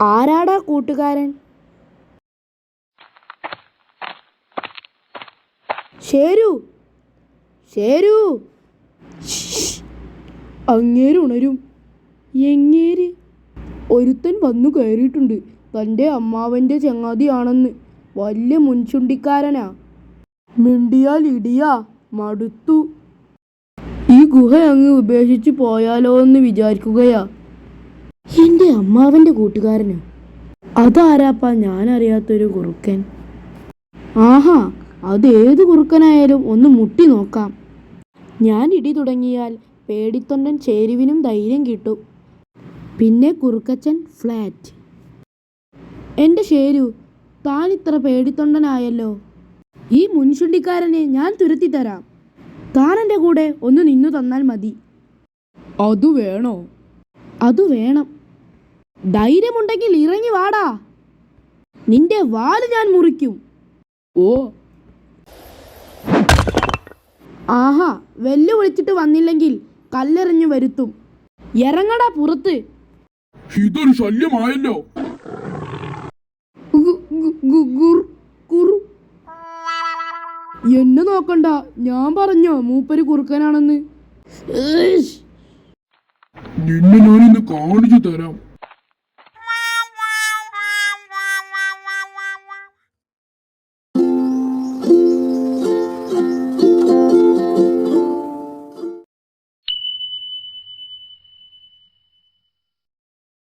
ആരാടാ കൂട്ടുകാരൻ? ഷേരു ഷേരു അങ്ങേര് ഉണരും. എങ്ങേര്? ഒരുത്തൻ വന്നു കയറിയിട്ടുണ്ട്. തന്റെ അമ്മാവന്റെ ചങ്ങാതിയാണെന്ന്. വലിയ മുൻചുണ്ടിക്കാരനാ. മിണ്ടിയാൽ ഇടിയാ മടുത്തു. ഈ ഗുഹ അങ്ങ് ഉപേക്ഷിച്ച് പോയാലോ എന്ന് വിചാരിക്കുകയാ. എന്റെ അമ്മാവന്റെ കൂട്ടുകാരനോ. അതാരാപ്പാ ഞാനറിയാത്തൊരു കുറുക്കൻ? ആഹാ അത് ഏത് കുറുക്കനായാലും ഒന്ന് മുട്ടി നോക്കാം. ഞാൻ ഇടി തുടങ്ങിയാൽ പേടിത്തൊണ്ടൻ ചേരുവിനും ധൈര്യം കിട്ടും. പിന്നെ കുറുക്കച്ചൻ ഫ്ലാറ്റ്. എന്റെ ഷേരു താൻ ഇത്ര പേടിത്തൊണ്ടനായല്ലോ. ഈ മുൻചുണ്ടിക്കാരനെ ഞാൻ തുരത്തി തരാം താൻ എന്റെ കൂടെ ഒന്ന് നിന്നു തന്നാൽ മതി. അത് വേണോ? അത് വേണം. ധൈര്യമുണ്ടെങ്കിൽ ഇറങ്ങി വാടാ. നിന്റെ വാൽ ഞാൻ മുറിക്കും. ഓ. ആഹാ വെല്ലുവിളിച്ചിട്ട് വന്നില്ലെങ്കിൽ കല്ലെറിഞ്ഞു വരുത്തും. ഇറങ്ങടാ പുറത്ത്. ഇതൊരു ശല്യമായല്ലോ. എന്നെ നോക്കണ്ട. ഞാൻ പറഞ്ഞോ മൂപ്പര് കുറുക്കനാണെന്ന്. നിന്നെ ഞാനിന്ന് കാണിച്ചു തരാം.